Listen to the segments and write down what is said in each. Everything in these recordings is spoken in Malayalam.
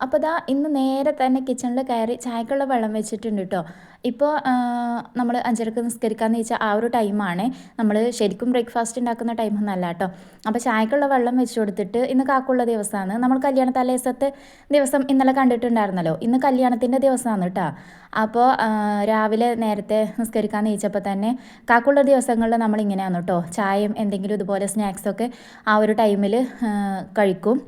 അപ്പോൾ ദാ ഇന്ന് നേരെ തന്നെ കിച്ചണിൽ കയറി ചായക്കുള്ള വെള്ളം വെച്ചിട്ടുണ്ട് കേട്ടോ ഇപ്പോൾ നമ്മൾ അഞ്ചരക്ക് നിസ്കരിക്കാമെന്ന് വെച്ചാൽ ആ ഒരു ടൈമാണ് നമ്മൾ ശരിക്കും ബ്രേക്ക്ഫാസ്റ്റ് ഉണ്ടാക്കുന്ന ടൈമൊന്നല്ല കേട്ടോ അപ്പോൾ ചായക്കുള്ള വെള്ളം വെച്ച് കൊടുത്തിട്ട് ഇന്ന് കാക്കുള്ള ദിവസമാണ് നമ്മൾ കല്യാണ തലേസത്തെ ദിവസം ഇന്നലെ കണ്ടിട്ടുണ്ടായിരുന്നല്ലോ. ഇന്ന് കല്യാണത്തിന്റെ ദിവസമാണ് കേട്ടോ അപ്പോൾ രാവിലെ നേരത്തെ നിസ്കരിക്കാമെന്ന് ചോദിച്ചപ്പോൾ തന്നെ കാക്കുള്ള ദിവസങ്ങളിൽ നമ്മൾ ഇങ്ങനെയാണ് കേട്ടോ ചായയും എന്തെങ്കിലും ഇതുപോലെ സ്നാക്സൊക്കെ ആ ഒരു ടൈമിൽ കഴിക്കും.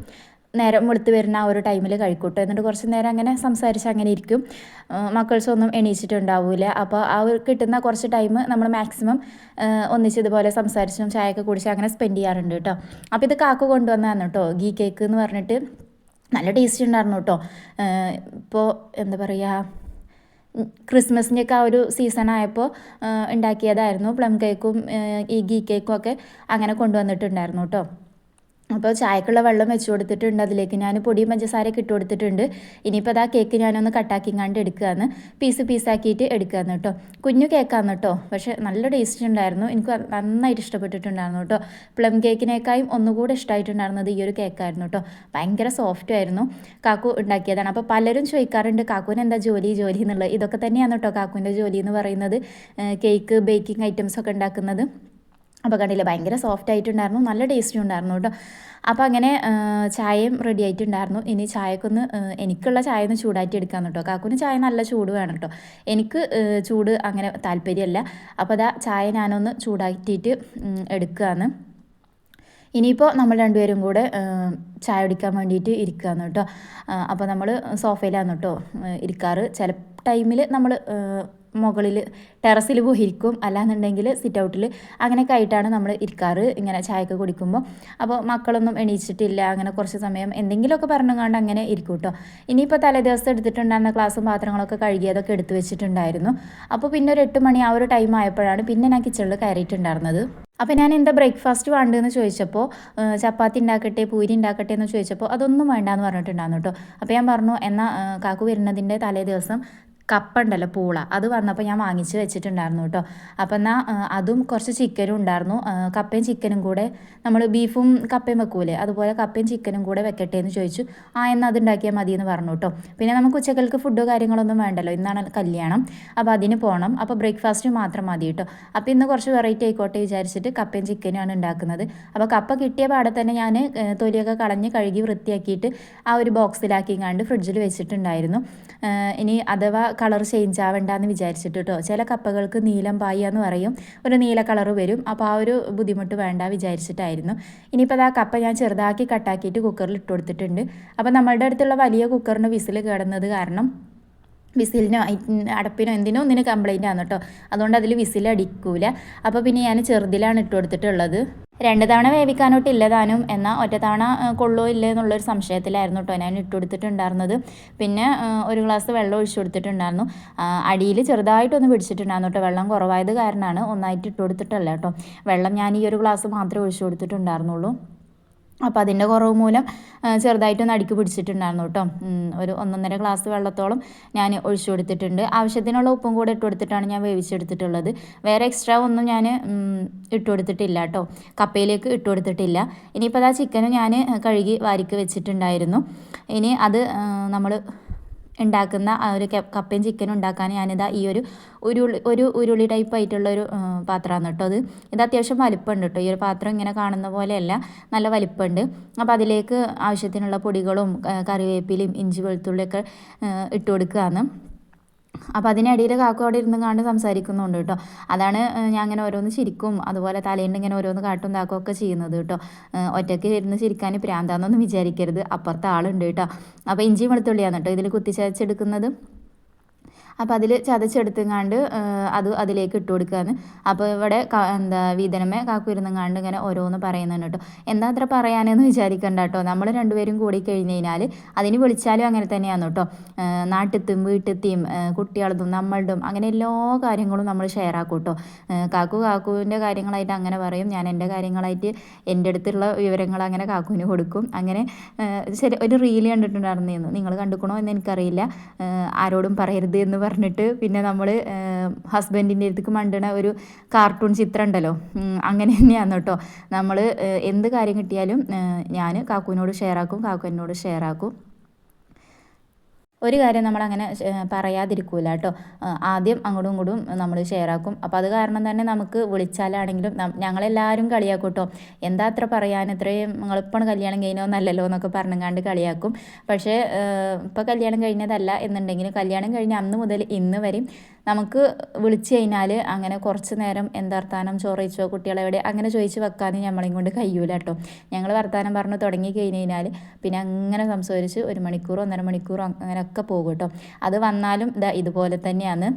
നേരം വെളുത്ത് വരുന്ന ആ ഒരു ടൈമിൽ കഴിക്കൂട്ടോ. എന്നിട്ട് കുറച്ച് നേരം അങ്ങനെ സംസാരിച്ച് അങ്ങനെ ഇരിക്കും. മക്കൾസ് ഒന്നും എണീച്ചിട്ടുണ്ടാവില്ല അപ്പോൾ ആ ഒരു കിട്ടുന്ന കുറച്ച് ടൈം നമ്മൾ മാക്സിമം ഒന്നിച്ച് ഇതുപോലെ സംസാരിച്ചും ചായയൊക്കെ കുടിച്ച് അങ്ങനെ സ്പെൻഡ് ചെയ്യാറുണ്ട് കേട്ടോ. അപ്പോൾ ഇത് കാക്ക കൊണ്ടുവന്നതാണ് കേട്ടോ. ഗീ കേക്ക് എന്ന് പറഞ്ഞിട്ട് നല്ല ടേസ്റ്റ് ഉണ്ടായിരുന്നു കേട്ടോ. ഇപ്പോൾ എന്താ പറയുക ക്രിസ്മസിന്റെയൊക്കെ ആ ഒരു സീസൺ ആയപ്പോൾ ഉണ്ടാക്കിയതായിരുന്നു. പ്ലം കേക്കും ഈ ഗീ കേക്കും ഒക്കെ അങ്ങനെ കൊണ്ടുവന്നിട്ടുണ്ടായിരുന്നു കേട്ടോ. അപ്പോൾ ചായക്കുള്ള വെള്ളം വെച്ച് കൊടുത്തിട്ടുണ്ട്. അതിലേക്ക് ഞാൻ പൊടിയും പഞ്ചസാരയൊക്കെ ഇട്ട് കൊടുത്തിട്ടുണ്ട്. ഇനിയിപ്പോൾ അതാ കേക്ക് ഞാനൊന്ന് കട്ടാക്കിങ്ങാണ്ട് എടുക്കുകയാണ് പീസ് പീസാക്കിയിട്ട് എടുക്കുകയാണ് കേട്ടോ. കുഞ്ഞു കേക്കാണ് കേട്ടോ. പക്ഷേ നല്ല ടേസ്റ്റ് ഉണ്ടായിരുന്നു. എനിക്ക് നന്നായിട്ട് ഇഷ്ടപ്പെട്ടിട്ടുണ്ടായിരുന്നു കേട്ടോ. പ്ലം കേക്കിനേക്കായും ഒന്നുകൂടെ ഇഷ്ടമായിട്ടുണ്ടായിരുന്നത് ഈ ഒരു കേക്കായിരുന്നു കേട്ടോ. ഭയങ്കര സോഫ്റ്റ് ആയിരുന്നു. കാക്കു ഉണ്ടാക്കിയതാണ്. അപ്പോൾ പലരും ചോദിക്കാറുണ്ട് കാക്കുവിന് എന്താ ജോലി ജോലി എന്നുള്ളത്? ഇതൊക്കെ തന്നെയാണ് കേട്ടോ കാക്കുവിന്റെ ജോലി എന്ന് പറയുന്നത്. കേക്ക് ബേക്കിംഗ് ഐറ്റംസ് ഒക്കെ ഉണ്ടാക്കുന്നത്. അപ്പോൾ കണ്ടില്ല ഭയങ്കര സോഫ്റ്റ് ആയിട്ടുണ്ടായിരുന്നു. നല്ല ടേസ്റ്റും ഉണ്ടായിരുന്നു കേട്ടോ. അപ്പോൾ അങ്ങനെ ചായയും റെഡി ആയിട്ടുണ്ടായിരുന്നു. ഇനി ചായക്കൊന്ന് എനിക്കുള്ള ചായ ഒന്ന് ചൂടാറ്റി എടുക്കാൻ കേട്ടോ. കാക്കുന് ചായ നല്ല ചൂട് വേണം കേട്ടോ. എനിക്ക് ചൂട് അങ്ങനെ താല്പര്യമല്ല. അപ്പോൾ അതാ ചായ ഞാനൊന്ന് ചൂടാറ്റിയിട്ട് എടുക്കുകയാണ് ഇനിയിപ്പോൾ നമ്മൾ രണ്ടുപേരും കൂടെ ചായ കുടിക്കാൻ വേണ്ടിയിട്ട് ഇരിക്കുകയാണ് കേട്ടോ. അപ്പോൾ നമ്മൾ സോഫയിലാണ് കേട്ടോ ഇരിക്കാറ്. ചില ടൈമിൽ നമ്മൾ മുകളിൽ ടെറസിൽ പോയി ഇരിക്കും അല്ലാന്നുണ്ടെങ്കിൽ സിറ്റ് ഔട്ടിൽ അങ്ങനെയൊക്കെ ആയിട്ടാണ് നമ്മൾ ഇരിക്കാറ്. ഇങ്ങനെ ചായയൊക്കെ കുടിക്കുമ്പോൾ അപ്പോൾ മക്കളൊന്നും എണീച്ചിട്ടില്ല. അങ്ങനെ കുറച്ച് സമയം എന്തെങ്കിലുമൊക്കെ പറഞ്ഞുകൊണ്ട് അങ്ങനെ ഇരിക്കും കേട്ടോ ഇനിയിപ്പോൾ തലേദിവസം എടുത്തിട്ടുണ്ടായിരുന്ന ക്ലാസ്സും പാത്രങ്ങളൊക്കെ കഴുകിയതൊക്കെ എടുത്തു വെച്ചിട്ടുണ്ടായിരുന്നു. അപ്പോൾ പിന്നെ ഒരു എട്ട് മണി ആ ഒരു ടൈം ആയപ്പോഴാണ് പിന്നെ ഞാൻ കിച്ചണിൽ കയറിയിട്ടുണ്ടായിരുന്നത്. അപ്പോൾ ഞാൻ എന്താ ബ്രേക്ക്ഫാസ്റ്റ് വേണ്ടതെന്ന് ചോദിച്ചപ്പോൾ ചപ്പാത്തി ഉണ്ടാക്കട്ടെ പൂരി ഉണ്ടാക്കട്ടെ എന്ന് ചോദിച്ചപ്പോൾ അതൊന്നും വേണ്ടാന്ന് പറഞ്ഞിട്ടുണ്ടായിരുന്നു കേട്ടോ അപ്പോൾ ഞാൻ പറഞ്ഞു എന്നാൽ കാക്കു വരുന്നതിന്റെ തലേ ദിവസം കപ്പ ഉണ്ടല്ലോ പൂള. അത് വന്നപ്പോൾ ഞാൻ വാങ്ങിച്ച് വെച്ചിട്ടുണ്ടായിരുന്നു കേട്ടോ. അപ്പം എന്നാൽ അതും കുറച്ച് ചിക്കനും ഉണ്ടായിരുന്നു. കപ്പയും ചിക്കനും കൂടെ നമ്മൾ ബീഫും കപ്പയും വെക്കൂലേ? അതുപോലെ കപ്പയും ചിക്കനും കൂടെ വെക്കട്ടെ എന്ന് ചോദിച്ചു. ആ എന്നാൽ അത് ഉണ്ടാക്കിയാൽ മതി എന്ന് പറഞ്ഞു കേട്ടോ. പിന്നെ നമുക്ക് ഉച്ചകൾക്ക് ഫുഡോ കാര്യങ്ങളൊന്നും വേണ്ടല്ലോ. ഇന്നാണ് കല്യാണം. അപ്പോൾ അതിന് പോകണം അപ്പോൾ ബ്രേക്ക്ഫാസ്റ്റ് മാത്രം മതി കേട്ടോ. അപ്പോൾ ഇന്ന് കുറച്ച് വെറൈറ്റി ആയിക്കോട്ടെ വിചാരിച്ചിട്ട് കപ്പയും ചിക്കനുമാണ് ഉണ്ടാക്കുന്നത്. അപ്പോൾ കപ്പ കിട്ടിയ പാടെ തന്നെ ഞാൻ തൊലിയൊക്കെ കളഞ്ഞ് കഴുകി വൃത്തിയാക്കിയിട്ട് ആ ഒരു ബോക്സിലാക്കി കണ്ട് ഫ്രിഡ്ജിൽ വെച്ചിട്ടുണ്ടായിരുന്നു. ഇനി അഥവാ കളർ ചേഞ്ച് ആവണ്ടെന്ന് വിചാരിച്ചിട്ട് കേട്ടോ ചില കപ്പകൾക്ക് നീലം പായ എന്ന് പറയും. ഒരു നീല കളർ വരും. അപ്പോൾ ആ ഒരു ബുദ്ധിമുട്ട് വേണ്ട വിചാരിച്ചിട്ടായിരുന്നു. ഇനിയിപ്പോൾ ആ കപ്പ ഞാൻ ചെറുതാക്കി കട്ടാക്കിയിട്ട് കുക്കറിൽ ഇട്ട് കൊടുത്തിട്ടുണ്ട് അപ്പോൾ നമ്മളുടെ അടുത്തുള്ള വലിയ കുക്കറിന് വിസിൽ കിടന്നത് കാരണം വിസിലിനോ അടപ്പിനോ എന്തിനോ ഒന്നിന് കംപ്ലൈന്റ് ആണ് കേട്ടോ അതുകൊണ്ട് അതിൽ വിസിൽ അടിക്കൂല അപ്പോൾ പിന്നെ ഞാൻ ചെറുതിലാണ് ഇട്ട് കൊടുത്തിട്ടുള്ളത് രണ്ട് തവണ വേവിക്കാനോട്ട് താനും എന്നാൽ ഒറ്റ തവണ കൊള്ളോ ഇല്ലേ എന്നുള്ളൊരു സംശയത്തിലായിരുന്നു കേട്ടോ ഞാൻ ഇട്ട് കൊടുത്തിട്ടുണ്ടായിരുന്നത് പിന്നെ ഒരു ഗ്ലാസ് വെള്ളം ഒഴിച്ചു കൊടുത്തിട്ടുണ്ടായിരുന്നു. അടിയിൽ ചെറുതായിട്ടൊന്ന് പിടിച്ചിട്ടുണ്ടായിരുന്നു കേട്ടോ വെള്ളം കുറവായത് കാരണമാണ് ഒന്നായിട്ട് ഇട്ട് കൊടുത്തിട്ടല്ല കേട്ടോ വെള്ളം ഞാൻ ഈ ഒരു ഗ്ലാസ് മാത്രമേ ഒഴിച്ചു കൊടുത്തിട്ടുണ്ടായിരുന്നുള്ളൂ. അപ്പോൾ അതിന്റെ കുറവ് മൂലം ചെറുതായിട്ടൊന്ന് അടുക്കി പിടിച്ചിട്ടുണ്ടായിരുന്നു കേട്ടോ. ഒരു ഒന്നൊന്നര ഗ്ലാസ് വെള്ളത്തോളം ഞാൻ ഒഴിച്ചു കൊടുത്തിട്ടുണ്ട്. ആവശ്യത്തിനുള്ള ഉപ്പും കൂടെ ഇട്ട് കൊടുത്തിട്ടാണ് ഞാൻ വേവിച്ചെടുത്തിട്ടുള്ളത്. വേറെ എക്സ്ട്രാ ഒന്നും ഞാൻ ഇട്ട് കൊടുത്തിട്ടില്ല കേട്ടോ. കപ്പയിലേക്ക് ഇട്ട് കൊടുത്തിട്ടില്ല. ഇനിയിപ്പോൾ അതാ ചിക്കനും ഞാൻ കഴുകി വാരിക്ക് വെച്ചിട്ടുണ്ടായിരുന്നു. ഇനി അത് നമ്മൾ ഉണ്ടാക്കുന്ന ആ ഒരു കപ്പയും ചിക്കനും ഉണ്ടാക്കാൻ ഞാനിതാ ഈ ഒരു ഉരുളി ഒരു ഉരുളി ടൈപ്പ് ആയിട്ടുള്ള ഒരു പാത്രമാണ് കേട്ടോ അത്. ഇത് അത്യാവശ്യം വലിപ്പമുണ്ട് കേട്ടോ ഈ ഒരു പാത്രം ഇങ്ങനെ കാണുന്ന പോലെയല്ല നല്ല വലിപ്പമുണ്ട്. അപ്പോൾ അതിലേക്ക് ആവശ്യത്തിനുള്ള പൊടികളും കറിവേപ്പിലയും ഇഞ്ചി വെളുത്തുള്ളിയൊക്കെ ഇട്ട് കൊടുക്കുകയാണ് അപ്പോൾ അതിനിടയിൽ കാക്കു അവിടെ ഇരുന്ന് കണ്ട് സംസാരിക്കുന്നുണ്ട് കേട്ടോ. അതാണ് ഞാൻ അങ്ങനെ ഓരോന്ന് ചിരിക്കും അതുപോലെ തലേണ്ട് ഇങ്ങനെ ഓരോന്ന് കാട്ടും താക്കും ഒക്കെ ചെയ്യുന്നത് കേട്ടോ. ഒറ്റയ്ക്ക് ഇരുന്ന് ചിരിക്കാൻ പ്രാന്താന്നൊന്നും വിചാരിക്കരുത്. അപ്പുറത്തെ ആളുണ്ട് കേട്ടോ. അപ്പോൾ ഇഞ്ചി വെളുത്തുള്ളിയാണ് കേട്ടോ ഇതിൽ കുത്തിച്ചതച്ചെടുക്കുന്നത്. അപ്പോൾ അതിൽ ചതച്ചെടുത്തുങ്ങാണ്ട് അത് അതിലേക്ക് ഇട്ട് കൊടുക്കുകയാണ് അപ്പോൾ ഇവിടെ എന്താ വീതനമേ കാക്കു ഇരുന്നങ്ങാണ്ട് ഇങ്ങനെ ഓരോന്ന് പറയുന്നുണ്ട് കേട്ടോ എന്താ അത്ര പറയാനെന്ന് വിചാരിക്കണ്ട കേട്ടോ നമ്മൾ രണ്ടുപേരും കൂടി കഴിഞ്ഞ് കഴിഞ്ഞാൽ അതിന് വിളിച്ചാലും അങ്ങനെ തന്നെയാണ് കേട്ടോ നാട്ടിത്തും വീട്ടിലത്തെയും കുട്ടികളതും നമ്മളുടെയും അങ്ങനെ എല്ലാ കാര്യങ്ങളും നമ്മൾ ഷെയർ ആക്കും കേട്ടോ കാക്കു കാക്കുവിന്റെ കാര്യങ്ങളായിട്ട് അങ്ങനെ പറയും. ഞാൻ എന്റെ കാര്യങ്ങളായിട്ട് എന്റെ അടുത്തുള്ള വിവരങ്ങൾ അങ്ങനെ കാക്കുവിന് കൊടുക്കും. അങ്ങനെ ശരി ഒരു റീൽ കണ്ടിട്ടുണ്ടായിരുന്നു നിങ്ങൾ കണ്ടുക്കണോ എന്ന് എനിക്കറിയില്ല. ആരോടും പറയരുത് എന്ന് പറഞ്ഞിട്ട് പിന്നെ നമ്മൾ ഹസ്ബൻഡിന്റെ അടുത്തേക്ക് മണ്ടണ ഒരു കാർട്ടൂൺ ചിത്രം ഉണ്ടല്ലോ അങ്ങനെ തന്നെയാണ് കേട്ടോ നമ്മൾ എന്ത് കാര്യം കിട്ടിയാലും ഞാൻ കാക്കുവിനോട് ഷെയർ ആക്കും കാക്കു എന്നോട് ഷെയർ ആക്കും ഒരു കാര്യം നമ്മളങ്ങനെ പറയാതിരിക്കൂല കേട്ടോ. ആദ്യം അങ്ങോട്ടും ഇങ്ങോട്ടും നമ്മൾ ഷെയർ ആക്കും അപ്പോൾ അത് കാരണം തന്നെ നമുക്ക് വിളിച്ചാലാണെങ്കിലും ഞങ്ങളെല്ലാവരും കളിയാക്കും കേട്ടോ. എന്താ അത്ര പറയാൻ? ഇത്രയും നിങ്ങളിപ്പോൾ കല്യാണം കഴിഞ്ഞോന്നല്ലല്ലോ എന്നൊക്കെ പറഞ്ഞുങ്ങാണ്ട് കളിയാക്കും. പക്ഷേ ഇപ്പോൾ കല്യാണം കഴിഞ്ഞതല്ല എന്നുണ്ടെങ്കിലും കല്യാണം കഴിഞ്ഞ അന്ന് മുതൽ ഇന്ന് വരെയും നമുക്ക് വിളിച്ചു കഴിഞ്ഞാൽ അങ്ങനെ കുറച്ച് നേരം എന്താ വർത്താനം ചോറിച്ചോ കുട്ടികളെവിടെ അങ്ങനെ ചോദിച്ച് വെക്കാനും നമ്മളെയും കൊണ്ട് കഴിയൂല കേട്ടോ ഞങ്ങൾ വർത്താനം പറഞ്ഞ് തുടങ്ങി കഴിഞ്ഞ് കഴിഞ്ഞാൽ പിന്നെ അങ്ങനെ സംസാരിച്ച് ഒരു മണിക്കൂറോ ഒന്നര മണിക്കൂറോ അങ്ങനെയൊക്കെ പോകും കേട്ടോ അത് വന്നാലും ഇതാ ഇതുപോലെ തന്നെയാണ്.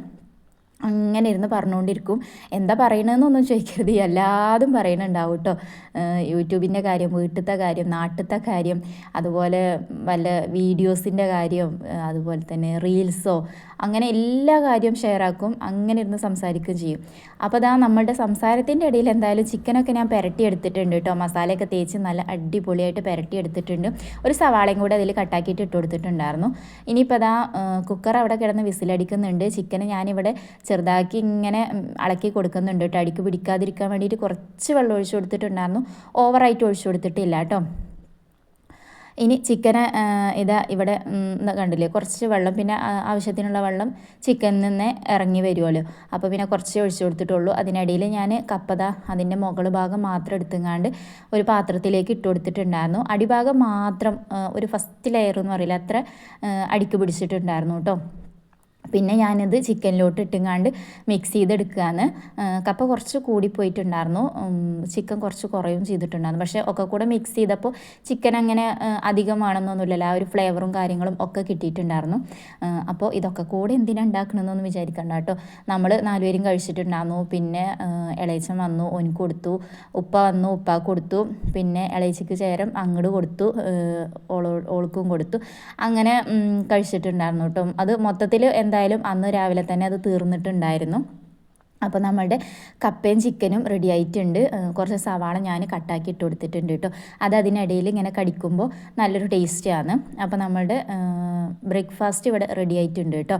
അങ്ങനെ ഇരുന്ന് പറഞ്ഞുകൊണ്ടിരിക്കും എന്താ പറയണതെന്നൊന്നും ചോദിക്കരുത്. എല്ലാതും പറയണുണ്ടാവും കേട്ടോ യൂട്യൂബിന്റെ കാര്യം വീട്ടിലത്തെ കാര്യം നാട്ടിലത്തെ കാര്യം അതുപോലെ വല്ല വീഡിയോസിന്റെ കാര്യം അതുപോലെ തന്നെ റീൽസോ അങ്ങനെ എല്ലാ കാര്യവും ഷെയർ ആക്കും അങ്ങനെ ഇരുന്ന് സംസാരിക്കുകയും ചെയ്യും. അപ്പോൾ അതാ നമ്മളുടെ സംസാരത്തിന്റെ ഇടയിൽ എന്തായാലും ചിക്കനൊക്കെ ഞാൻ പുരട്ടി എടുത്തിട്ടുണ്ട് കേട്ടോ. മസാലയൊക്കെ തേച്ച് നല്ല അടിപൊളിയായിട്ട് പുരട്ടി എടുത്തിട്ടുണ്ട്. ഒരു സവാളയും കൂടെ അതിൽ കട്ടാക്കിയിട്ട് ഇട്ട് കൊടുത്തിട്ടുണ്ടായിരുന്നു. ഇനിയിപ്പോൾ അതാ കുക്കർ അവിടെ കിടന്ന് വിസിലടിക്കുന്നുണ്ട്. ചിക്കന് ഞാനിവിടെ ചെറുതാക്കി ഇങ്ങനെ അളക്കി കൊടുക്കുന്നുണ്ട് കേട്ടോ. അടിക്ക് പിടിക്കാതിരിക്കാൻ വേണ്ടിയിട്ട് കുറച്ച് വെള്ളം ഒഴിച്ചു കൊടുത്തിട്ടുണ്ടായിരുന്നു. ഓവറായിട്ട് ഒഴിച്ചു കൊടുത്തിട്ടില്ല കേട്ടോ. ഇനി ചിക്കന് ഇതാ ഇവിടെ കണ്ടില്ലേ? കുറച്ച് വെള്ളം പിന്നെ ആവശ്യത്തിനുള്ള വെള്ളം ചിക്കനിൽ നിന്ന് ഇറങ്ങി വരുമല്ലോ അപ്പോൾ പിന്നെ കുറച്ച് ഒഴിച്ചു കൊടുത്തിട്ടുള്ളൂ. അതിനിടയിൽ ഞാൻ കപ്പത അതിന്റെ മുകൾ ഭാഗം മാത്രം എടുത്തുങ്ങാണ്ട് ഒരു പാത്രത്തിലേക്ക് ഇട്ട് കൊടുത്തിട്ടുണ്ടായിരുന്നു. അടിഭാഗം മാത്രം ഒരു ഫസ്റ്റ് ലെയർ എന്ന് പറയില്ല അത്ര അടിക്ക് പിടിച്ചിട്ടുണ്ടായിരുന്നു കേട്ടോ. പിന്നെ ഞാനിത് ചിക്കനിലോട്ട് ഇട്ടുങ്ങാണ്ട് മിക്സ് ചെയ്തെടുക്കുകയാണ് കപ്പ കുറച്ച് കൂടിപ്പോയിട്ടുണ്ടായിരുന്നു ചിക്കൻ കുറച്ച് കുറയും ചെയ്തിട്ടുണ്ടായിരുന്നു. പക്ഷേ ഒക്കെ കൂടെ മിക്സ് ചെയ്തപ്പോൾ ചിക്കൻ അങ്ങനെ അധികമാണെന്നൊന്നുമില്ലല്ലോ. ആ ഒരു ഫ്ലേവറും കാര്യങ്ങളും ഒക്കെ കിട്ടിയിട്ടുണ്ടായിരുന്നു. അപ്പോൾ ഇതൊക്കെ കൂടെ എന്തിനാണ് ഉണ്ടാക്കണമെന്നൊന്നും വിചാരിക്കണ്ട കേട്ടോ. നമ്മൾ നാലുപേരും കഴിച്ചിട്ടുണ്ടായിരുന്നു പിന്നെ ഇളയച്ചൻ വന്നു ഓന് കൊടുത്തു. ഉപ്പ വന്നു ഉപ്പ കൊടുത്തു. പിന്നെ ഇളയച്ചിക്ക് ചേരം അങ്ങോട്ട് കൊടുത്തു. ഓളോ ഓൾക്കും കൊടുത്തു. അങ്ങനെ കഴിച്ചിട്ടുണ്ടായിരുന്നു കേട്ടോ. അത് മൊത്തത്തിൽ എന്തായാലും അന്ന് രാവിലെ തന്നെ അത് തീർന്നിട്ടുണ്ടായിരുന്നു. അപ്പോൾ നമ്മളുടെ കപ്പയും ചിക്കനും റെഡി ആയിട്ടുണ്ട്. കുറച്ച് സവാള ഞാൻ കട്ടാക്കി ഇട്ട് കൊടുത്തിട്ടുണ്ട് കേട്ടോ അത് അതിനിടയിൽ ഇങ്ങനെ കടിക്കുമ്പോൾ നല്ലൊരു ടേസ്റ്റാണ് അപ്പോൾ നമ്മളുടെ ബ്രേക്ക്ഫാസ്റ്റ് ഇവിടെ റെഡി ആയിട്ടുണ്ട് കേട്ടോ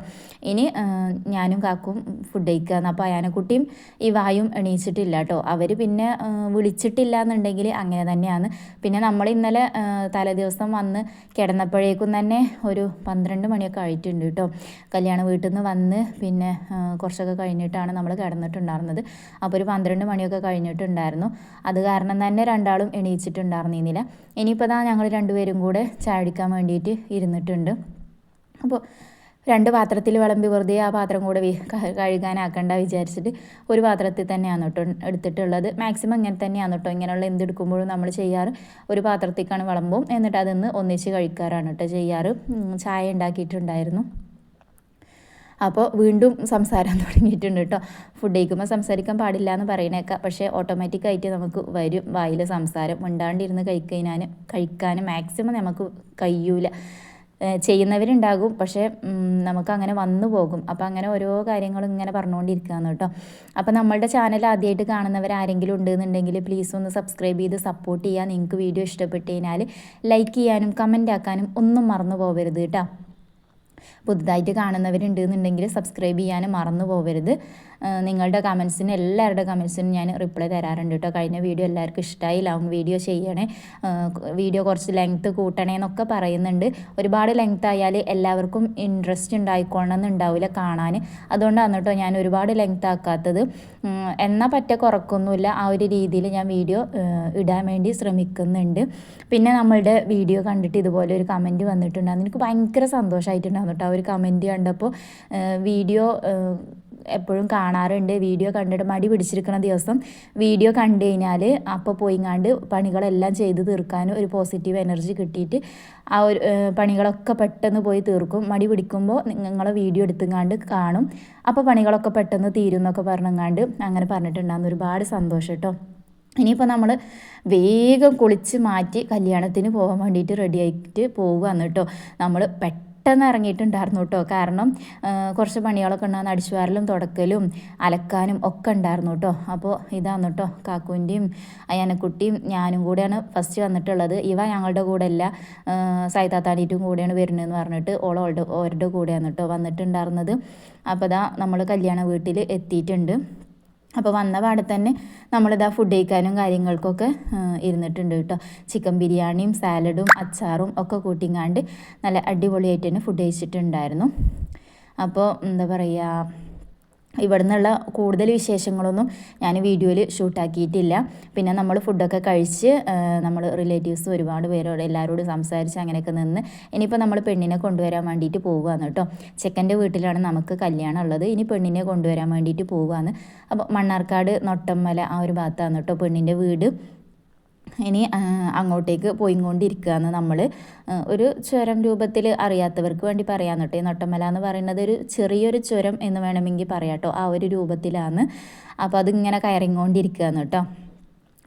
ഇനി ഞാനും കാക്കും ഫുഡ് കഴിക്കുകയാണ് അപ്പോൾ അയാനക്കുട്ടിയും ഈ വായും എണീച്ചിട്ടില്ല കേട്ടോ അവർ പിന്നെ വിളിച്ചിട്ടില്ല എന്നുണ്ടെങ്കിൽ അങ്ങനെ തന്നെയാണ്. പിന്നെ നമ്മൾ ഇന്നലെ തലേദിവസം വന്ന് കിടന്നപ്പോഴേക്കും തന്നെ ഒരു പന്ത്രണ്ട് മണിയൊക്കെ ആയിട്ടുണ്ട് കേട്ടോ കല്യാണ വീട്ടിൽ നിന്ന് വന്ന് പിന്നെ കുറച്ചൊക്കെ കഴിഞ്ഞിട്ടാണ് നമ്മൾ കിടന്നിട്ടുണ്ടായിരുന്നത് അപ്പോൾ ഒരു പന്ത്രണ്ട് മണിയൊക്കെ കഴിഞ്ഞിട്ടുണ്ടായിരുന്നു. അത് കാരണം തന്നെ രണ്ടാളും എണീച്ചിട്ടുണ്ടായിരുന്നില്ല ഇനിയിപ്പോൾ ഇതാ ഞങ്ങൾ രണ്ടുപേരും കൂടെ ചാടിക്കാൻ വേണ്ടിയിട്ട് ഇരുന്നിട്ടുണ്ട്. അപ്പോൾ രണ്ട് പാത്രത്തിൽ വിളമ്പി വെറുതെ ആ പാത്രം കൂടെ കഴുകാനാക്കണ്ട വിചാരിച്ചിട്ട് ഒരു പാത്രത്തിൽ തന്നെയാണ് കേട്ടോ എടുത്തിട്ടുള്ളത്. മാക്സിമം ഇങ്ങനെ തന്നെയാണ് കേട്ടോ ഇങ്ങനെയുള്ള എന്തെടുക്കുമ്പോഴും നമ്മൾ ചെയ്യാറ്. ഒരു പാത്രത്തേക്കാണ് വിളമ്പും. എന്നിട്ട് അതിന്ന് ഒന്നിച്ച് കഴിക്കാറാണ് കേട്ടോ ചെയ്യാറ്. ചായ ഉണ്ടാക്കിയിട്ടുണ്ടായിരുന്നു. അപ്പോൾ വീണ്ടും സംസാരം തുടങ്ങിയിട്ടുണ്ട് കേട്ടോ ഫുഡ് കഴിക്കുമ്പോൾ സംസാരിക്കാൻ പാടില്ല എന്ന് പറയണേക്ക. പക്ഷേ ഓട്ടോമാറ്റിക്കായിട്ട് നമുക്ക് വരും. വായിൽ സംസാരം മിണ്ടാണ്ടിരുന്ന് കഴിക്കാനും കഴിക്കാനും മാക്സിമം നമുക്ക് കഴിയൂല. ചെയ്യുന്നവരുണ്ടാകും. പക്ഷേ നമുക്ക് അങ്ങനെ വന്നു പോകും. അപ്പോൾ അങ്ങനെ ഓരോ കാര്യങ്ങളും ഇങ്ങനെ പറഞ്ഞുകൊണ്ടിരിക്കുകയാണ് കേട്ടോ അപ്പോൾ നമ്മളുടെ ചാനൽ ആദ്യമായിട്ട് കാണുന്നവർ ആരെങ്കിലും ഉണ്ടെന്നുണ്ടെങ്കിൽ പ്ലീസ് ഒന്ന് സബ്സ്ക്രൈബ് ചെയ്ത് സപ്പോർട്ട് ചെയ്യുക നിങ്ങൾക്ക് വീഡിയോ ഇഷ്ടപ്പെട്ട് കഴിഞ്ഞാൽ ലൈക്ക് ചെയ്യാനും കമന്റ് ആക്കാനും ഒന്നും മറന്നു പോകരുത് കേട്ടോ പുതുതായിട്ട് കാണുന്നവരുണ്ട് എന്നുണ്ടെങ്കിൽ സബ്സ്ക്രൈബ് ചെയ്യാനും മറന്നു പോകരുത് നിങ്ങളുടെ കമൻസിന് എല്ലാവരുടെ കമൻസിനും ഞാൻ റിപ്ലൈ തരാറുണ്ട് കേട്ടോ കഴിഞ്ഞ വീഡിയോ എല്ലാവർക്കും ഇഷ്ടമായി ലോങ് വീഡിയോ ചെയ്യണേ. വീഡിയോ കുറച്ച് ലെങ്ത്ത് കൂട്ടണേ എന്നൊക്കെ പറയുന്നുണ്ട്. ഒരുപാട് ലെങ്ത്ത് ആയാൽ എല്ലാവർക്കും ഇൻട്രസ്റ്റ് ഉണ്ടായിക്കൊള്ളണമെന്നുണ്ടാവില്ല കാണാൻ അതുകൊണ്ടാണ് കേട്ടോ ഞാൻ ഒരുപാട് ലെങ്ത്ത് ആക്കാത്തത്. എന്നാൽ പറ്റ കുറക്കൊന്നുമില്ല. ആ ഒരു രീതിയിൽ ഞാൻ വീഡിയോ ഇടാൻ വേണ്ടി ശ്രമിക്കുന്നുണ്ട്. പിന്നെ നമ്മളുടെ വീഡിയോ കണ്ടിട്ട് ഇതുപോലെ ഒരു കമന്റ് വന്നിട്ടുണ്ടായിരുന്നു. എനിക്ക് ഭയങ്കര സന്തോഷമായിട്ടുണ്ടായിരുന്നു കേട്ടോ ആ ഒരു കമന്റ് കണ്ടപ്പോൾ. വീഡിയോ എപ്പോഴും കാണാറുണ്ട്. വീഡിയോ കണ്ടിട്ട് മടി പിടിച്ചിരിക്കുന്ന ദിവസം വീഡിയോ കണ്ടു കഴിഞ്ഞാൽ അപ്പോൾ പോയിങ്ങാണ്ട് പണികളെല്ലാം ചെയ്ത് തീർക്കാനും ഒരു പോസിറ്റീവ് എനർജി കിട്ടിയിട്ട് ആ ഒരു പണികളൊക്കെ പെട്ടെന്ന് പോയി തീർക്കും. മടി പിടിക്കുമ്പോൾ നിങ്ങളെ വീഡിയോ എടുത്തുങ്ങാണ്ട് കാണും. അപ്പോൾ പണികളൊക്കെ പെട്ടെന്ന് തീരും എന്നൊക്കെ പറഞ്ഞങ്ങാണ്ട് അങ്ങനെ പറഞ്ഞിട്ടുണ്ടാകുന്ന ഒരുപാട് സന്തോഷം കേട്ടോ ഇനിയിപ്പോൾ നമ്മൾ വേഗം കുളിച്ച് മാറ്റി കല്യാണത്തിന് പോകാൻ വേണ്ടിയിട്ട് റെഡി ആയിട്ട് പോകുകയാണ് കേട്ടോ നമ്മൾ പെട്ടെന്ന് പെട്ടെന്ന് ഇറങ്ങിയിട്ടുണ്ടായിരുന്നു കേട്ടോ. കാരണം കുറച്ച് പണികളൊക്കെ ഉണ്ടാകുന്ന അടിച്ചുവാരലും തുടക്കലും അലക്കാനും ഒക്കെ ഉണ്ടായിരുന്നു കേട്ടോ. അപ്പോൾ ഇതാണ് കേട്ടോ കാക്കുവിന്റെയും അയ്യാനക്കുട്ടിയും ഞാനും കൂടെയാണ് ഫസ്റ്റ് വന്നിട്ടുള്ളത്. ഇവ ഞങ്ങളുടെ കൂടെ അല്ല സൈതാത്താനീറ്റും കൂടെയാണ് വരുന്നതെന്ന് പറഞ്ഞിട്ട് ഓളോളുടെ ഓരുടെ കൂടെയാണ് കേട്ടോ വന്നിട്ടുണ്ടായിരുന്നത്. അപ്പോൾ ഇതാ നമ്മൾ കല്യാണ വീട്ടിൽ എത്തിയിട്ടുണ്ട്. അപ്പോൾ വന്ന പാടെ തന്നെ നമ്മളിതാ ഫുഡ് കഴിക്കാനും കാര്യങ്ങൾക്കൊക്കെ ഇരുന്നിട്ടുണ്ട് കേട്ടോ. ചിക്കൻ ബിരിയാണിയും സാലഡും അച്ചാറും ഒക്കെ കൂട്ടിങ്ങാണ്ട് നല്ല അടിപൊളിയായിട്ട് തന്നെ ഫുഡ് കഴിച്ചിട്ടുണ്ടായിരുന്നു. അപ്പോൾ എന്താ പറയുക ഇവിടെ നിന്നുള്ള കൂടുതൽ വിശേഷങ്ങളൊന്നും ഞാൻ വീഡിയോയിൽ ഷൂട്ടാക്കിയിട്ടില്ല. പിന്നെ നമ്മൾ ഫുഡൊക്കെ കഴിച്ച് നമ്മൾ റിലേറ്റീവ്സ് ഒരുപാട് പേരോട് എല്ലാവരോടും സംസാരിച്ച് അങ്ങനെയൊക്കെ നിന്ന് ഇനിയിപ്പോൾ നമ്മൾ പെണ്ണിനെ കൊണ്ടുവരാൻ വേണ്ടിയിട്ട് പോവുകയാണ് കേട്ടോ. ചെക്കന്റെ വീട്ടിലാണ് നമുക്ക് കല്യാണം ഉള്ളത്. ഇനി പെണ്ണിനെ കൊണ്ടുവരാൻ വേണ്ടിയിട്ട് പോവുകയാണ്. അപ്പോൾ മണ്ണാർക്കാട് നൊട്ടമ്മല ആ ഒരു ഭാഗത്താണ് കേട്ടോ പെണ്ണിന്റെ വീട്. ഇനി അങ്ങോട്ടേക്ക് പോയിക്കൊണ്ടിരിക്കുകയാണ് നമ്മൾ ഒരു ചുരം രൂപത്തിൽ അറിയാത്തവർക്ക് വേണ്ടി പറയാൻ കേട്ടോ നൊട്ടമല എന്ന് പറയുന്നത് ഒരു ചെറിയൊരു ചുരം എന്ന് വേണമെങ്കിൽ പറയാം കേട്ടോ ആ ഒരു രൂപത്തിലാണ്. അപ്പോൾ അതിങ്ങനെ കയറിക്കൊണ്ടിരിക്കുകയാണ് കേട്ടോ.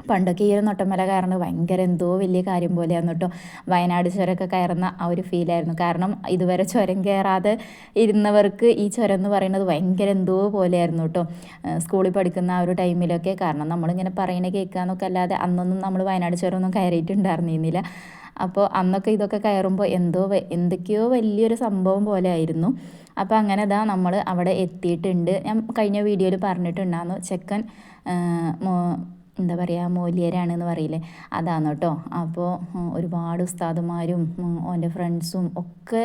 പണ്ടൊക്കെ ഈ ഒരു നൊട്ടമല കയറുന്നത് ഭയങ്കര എന്തോ വലിയ കാര്യം പോലെയാണ് കേട്ടോ. വയനാട് ചുരമൊക്കെ കയറുന്ന ആ ഒരു ഫീലായിരുന്നു കാരണം ഇതുവരെ ചുരം കയറാതെ ഇരുന്നവർക്ക് ഈ ചുരം എന്ന് പറയുന്നത് ഭയങ്കര എന്തോ പോലെയായിരുന്നു കേട്ടോ. സ്കൂളിൽ പഠിക്കുന്ന ആ ഒരു ടൈമിലൊക്കെ കാരണം നമ്മളിങ്ങനെ പറയണ കേൾക്കാന്നൊക്കെ അല്ലാതെ അന്നൊന്നും നമ്മൾ വയനാട് ചുരമൊന്നും കയറിയിട്ടുണ്ടായിരുന്നില്ല അപ്പോൾ അന്നൊക്കെ ഇതൊക്കെ കയറുമ്പോൾ എന്തോ എന്തൊക്കെയോ വലിയൊരു സംഭവം പോലെ ആയിരുന്നു. അപ്പോൾ അങ്ങനെ ഇതാ നമ്മൾ അവിടെ എത്തിയിട്ടുണ്ട്. ഞാൻ കഴിഞ്ഞ വീഡിയോയിൽ പറഞ്ഞിട്ടുണ്ടായിരുന്നു ചെക്കൻ എന്താ പറയുക മൂല്യരാണെന്ന് പറയില്ലേ? അതാണ് കേട്ടോ. അപ്പോൾ ഒരുപാട് ഉസ്താദുമാരും ഓന്റെ ഫ്രണ്ട്സും ഒക്കെ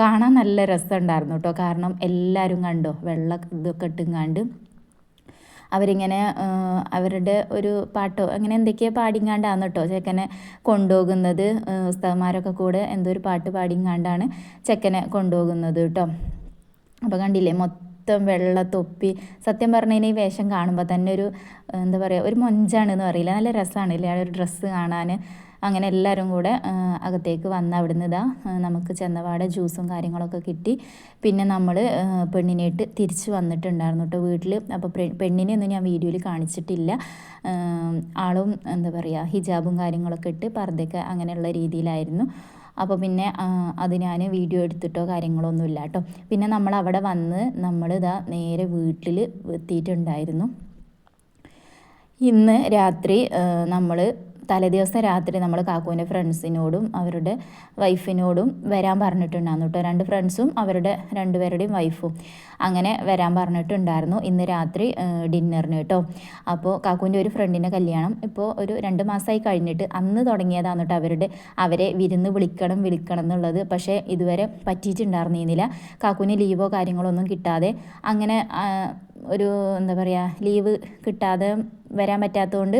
കാണാൻ നല്ല രസമുണ്ടായിരുന്നു കേട്ടോ. കാരണം എല്ലാവരും കണ്ടോ വെള്ള ഇതൊക്കെ ഇട്ടുങ്ങാണ്ട്. അവരിങ്ങനെ അവരുടെ ഒരു പാട്ടോ അങ്ങനെ എന്തൊക്കെയോ പാടിങ്ങാണ്ടാണ് കേട്ടോ ചെക്കനെ കൊണ്ടുപോകുന്നത്. ഉസ്താദ്മാരൊക്കെ കൂടെ എന്തോ ഒരു പാട്ട് പാടിങ്ങാണ്ടാണ് ചെക്കനെ കൊണ്ടുപോകുന്നത് കേട്ടോ. അപ്പോൾ കണ്ടില്ലേ മൊത്തം മൊത്തം വെള്ള തൊപ്പി സത്യം പറഞ്ഞാൽ ഈ വേഷം കാണുമ്പോൾ തന്നെ ഒരു എന്താ പറയുക ഒരു മൊഞ്ചാണെന്ന് പറയില്ല. നല്ല രസമാണ് ഇല്ലേ? ആ ഒരു ഡ്രസ്സ് കാണാൻ അങ്ങനെ എല്ലാവരും കൂടെ അകത്തേക്ക് വന്ന് അവിടുന്ന് ഇതാ നമുക്ക് ചെന്നപാടെ ജ്യൂസും കാര്യങ്ങളൊക്കെ കിട്ടി. പിന്നെ നമ്മൾ പെണ്ണിനായിട്ട് തിരിച്ച് വന്നിട്ടുണ്ടായിരുന്നു കേട്ടോ വീട്ടിൽ അപ്പോൾ പെണ്ണിനെ ഒന്നും ഞാൻ വീഡിയോയിൽ കാണിച്ചിട്ടില്ല. ആളും എന്താ പറയുക ഹിജാബും കാര്യങ്ങളൊക്കെ ഇട്ട് പർദ്ദയൊക്കെ അങ്ങനെയുള്ള രീതിയിലായിരുന്നു. അപ്പോൾ പിന്നെ അത് ഞാൻ വീഡിയോ എടുത്തിട്ടോ കാര്യങ്ങളൊന്നും ഇല്ല കേട്ടോ പിന്നെ നമ്മൾ അവിടെ വന്ന് നമ്മൾ ഇതാ നേരെ വീട്ടിൽ എത്തിയിട്ടുണ്ടായിരുന്നു. ഇന്ന് രാത്രി നമ്മൾ തലേദിവസം രാത്രി നമ്മൾ കാക്കുവിന്റെ ഫ്രണ്ട്സിനോടും അവരുടെ വൈഫിനോടും വരാൻ പറഞ്ഞിട്ടുണ്ടായിരുന്നു കേട്ടോ രണ്ട് ഫ്രണ്ട്സും അവരുടെ രണ്ടുപേരുടെയും വൈഫും അങ്ങനെ വരാൻ പറഞ്ഞിട്ടുണ്ടായിരുന്നു ഇന്ന് രാത്രി ഡിന്നറിന് കേട്ടോ അപ്പോൾ കാക്കുവിന്റെ ഒരു ഫ്രണ്ടിന്റെ കല്യാണം ഇപ്പോൾ ഒരു രണ്ട് മാസമായി കഴിഞ്ഞിട്ട് അന്ന് തുടങ്ങിയതാണ് കേട്ടോ അവരുടെ അവരെ വിരുന്ന് വിളിക്കണം വിളിക്കണം എന്നുള്ളത്. പക്ഷേ ഇതുവരെ പറ്റിയിട്ടുണ്ടായിരുന്നില്ല. കാക്കുവിന് ലീവോ കാര്യങ്ങളോ ഒന്നും കിട്ടാതെ അങ്ങനെ ഒരു എന്താ പറയുക ലീവ് കിട്ടാതെ വരാൻ പറ്റാത്തതുകൊണ്ട്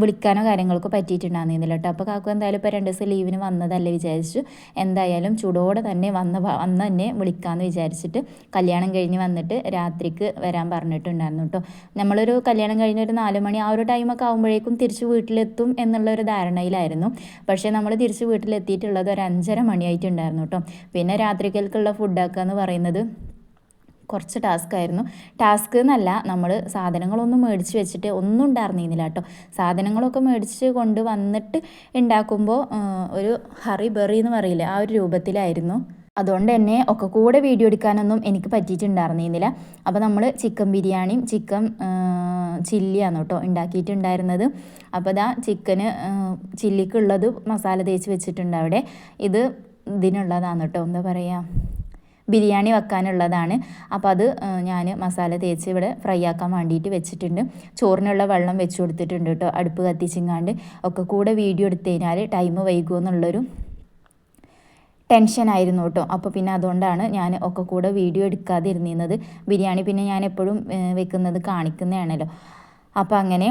വിളിക്കാനോ കാര്യങ്ങൾക്കോ പറ്റിയിട്ടുണ്ടായിരുന്നില്ല കേട്ടോ. അപ്പോൾ കാക്കു എന്തായാലും ഇപ്പോൾ രണ്ട് ദിവസം ലീവിന് വന്നതല്ലേ വിചാരിച്ചു. എന്തായാലും ചൂടോടെ തന്നെ വന്ന വന്ന് തന്നെ വിളിക്കാമെന്ന് വിചാരിച്ചിട്ട് കല്യാണം കഴിഞ്ഞ് വന്നിട്ട് രാത്രിക്ക് വരാൻ പറഞ്ഞിട്ടുണ്ടായിരുന്നു കേട്ടോ. നമ്മളൊരു കല്യാണം കഴിഞ്ഞ ഒരു നാല് മണി ആ ഒരു ടൈമൊക്കെ ആകുമ്പോഴേക്കും തിരിച്ച് വീട്ടിലെത്തും എന്നുള്ള ഒരു ധാരണയിലായിരുന്നു. പക്ഷേ നമ്മൾ തിരിച്ച് വീട്ടിലെത്തിയിട്ടുള്ളത് ഒരു അഞ്ചര മണിയായിട്ടുണ്ടായിരുന്നു കേട്ടോ. പിന്നെ രാത്രിക്കൽക്കുള്ള ഫുഡാക്കുക എന്ന് പറയുന്നത് കുറച്ച് ടാസ്ക് ആയിരുന്നു. ടാസ്ക് എന്നല്ല നമ്മൾ സാധനങ്ങളൊന്നും മേടിച്ച് വെച്ചിട്ട് ഒന്നും ഉണ്ടായിരുന്നില്ല കേട്ടോ. സാധനങ്ങളൊക്കെ മേടിച്ച് കൊണ്ട് വന്നിട്ട് ഉണ്ടാക്കുമ്പോൾ ഒരു ഹറി ബെറി എന്ന് പറയില്ല ആ ഒരു രൂപത്തിലായിരുന്നു. അതുകൊണ്ട് തന്നെ ഒക്കെ കൂടെ വീഡിയോ എടുക്കാനൊന്നും എനിക്ക് പറ്റിയിട്ടുണ്ടായിരുന്നില്ല അപ്പോൾ നമ്മൾ ചിക്കൻ ബിരിയാണിയും ചിക്കൻ ചില്ലിയാണ് കേട്ടോ ഉണ്ടാക്കിയിട്ടുണ്ടായിരുന്നത്. അപ്പോൾ ഇതാ ചിക്കന് ചില്ലിക്കുള്ളത് മസാല തേച്ച് വെച്ചിട്ടുണ്ട് അവിടെ. ഇത് ഇതിനുള്ളതാണ് കേട്ടോ എന്താ പറയുക ബിരിയാണി വെക്കാനുള്ളതാണ്. അപ്പോൾ അത് ഞാൻ മസാല തേച്ച് ഇവിടെ ഫ്രൈ ആക്കാൻ വേണ്ടിയിട്ട് വെച്ചിട്ടുണ്ട്. ചോറിനുള്ള വെള്ളം വെച്ച് കൊടുത്തിട്ടുണ്ട് കേട്ടോ. അടുപ്പ് കത്തിച്ചിങ്ങാണ്ട് ഒക്കെ കൂടെ വീഡിയോ എടുത്തു കഴിഞ്ഞാൽ ടൈം വൈകുമെന്നുള്ളൊരു ടെൻഷനായിരുന്നു കേട്ടോ. അപ്പോൾ പിന്നെ അതുകൊണ്ടാണ് ഞാൻ ഒക്കെ കൂടെ വീഡിയോ എടുക്കാതിരുന്നിരുന്നത്. ബിരിയാണി പിന്നെ ഞാൻ എപ്പോഴും വെക്കുന്നത് കാണിക്കുന്നതാണല്ലോ. അപ്പോൾ അങ്ങനെ